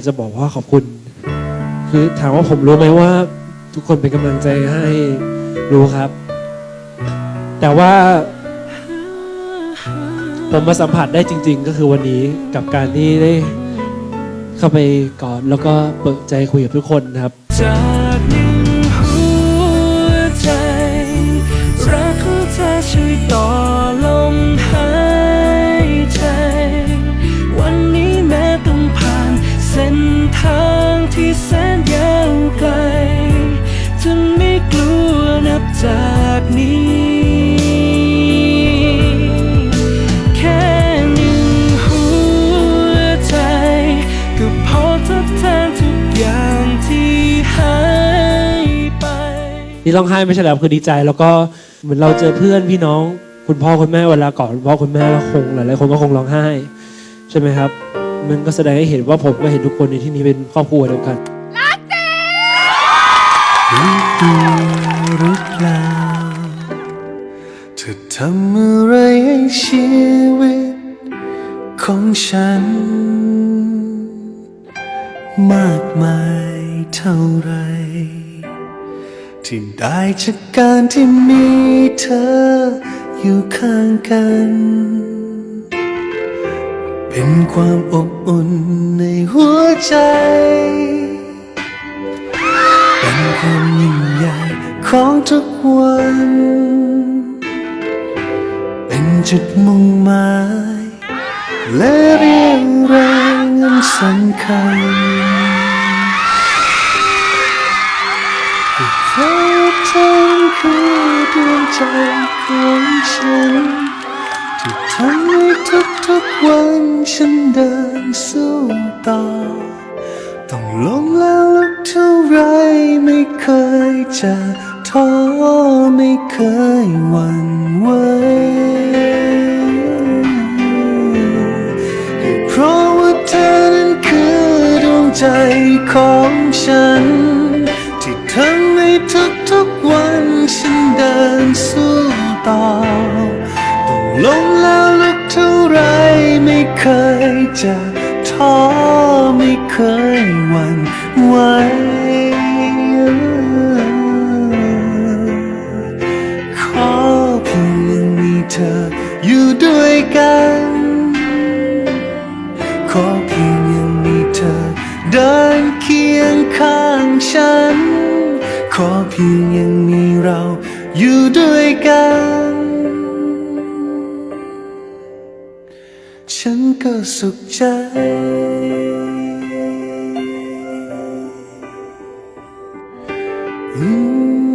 ากจะบอกว่าขอบคุณ คือถามว่าผมรู้ไหมว่า ทุกคนเป็นกำลังใจให้รู้ครับ แต่ว่า ผมมาสัมผัสได้จริง ๆ ก็คือวันนี้กับการที่ได้เข้าไปกอดแล้วก็เปิดใจคุยกับทุกคนครับ ที่แสนยาวไกลจะไม่กลัวนับจากนี้แค่หนึ่งหัวใจก็พอทดแทนทุกอย่างที่หายไปที่ร้องไห้ไม่ใช่แล้วคือดีใจ แล้วก็เหมือนเราเจอเพื่อนพี่น้อง คุณพ่อคุณแม่เวลากอดคุณพ่อคุณแม่แล้วคงหลายๆคนก็คงร้องไห้ ใช่ไหมครับ มันก็แสดงให้เห็นว่าผมก็เห็นทุกคนในที่นี้เป็นครอบครัวเดียวกันรู้ตัวหรือเปล่าเธอทำอะไรให้ชีวิตของฉัน มากมายเท่าไร ที่ได้จากการที่มีเธออยู่ข้างกัน เป็นความอบอุ่นในหัวใจ เป็นความยิ่งใหญ่ของทุกวัน เป็นจุดมุ่งหมาย และเรียงแรงอันสำคัญที่เพราะเธอคือดวงใจของฉัน ที่ทำให้ทุกๆวันฉันเดินสู้ต่อ ต้องล้มแล้วลุกเท่าไรไม่เคยจะท้อไม่เคยหวั่นไหวเพราะว่าเธอนั้นคือดวงใจของฉัน ที่ทำให้ทุกๆวันฉันเดินสู้ต่อ ต้องแล้วลุกเท่าไรไม่เคยจะท้อไม่เคยหวั่นไหวขอเพียงมีเธออยู่ด้วยกัน ขอเพียงยังมีเธอเดินเคียงข้างฉัน ขอเพียงยังมีเราอยู่ด้วยกัน ฉันก็สุขใจอืม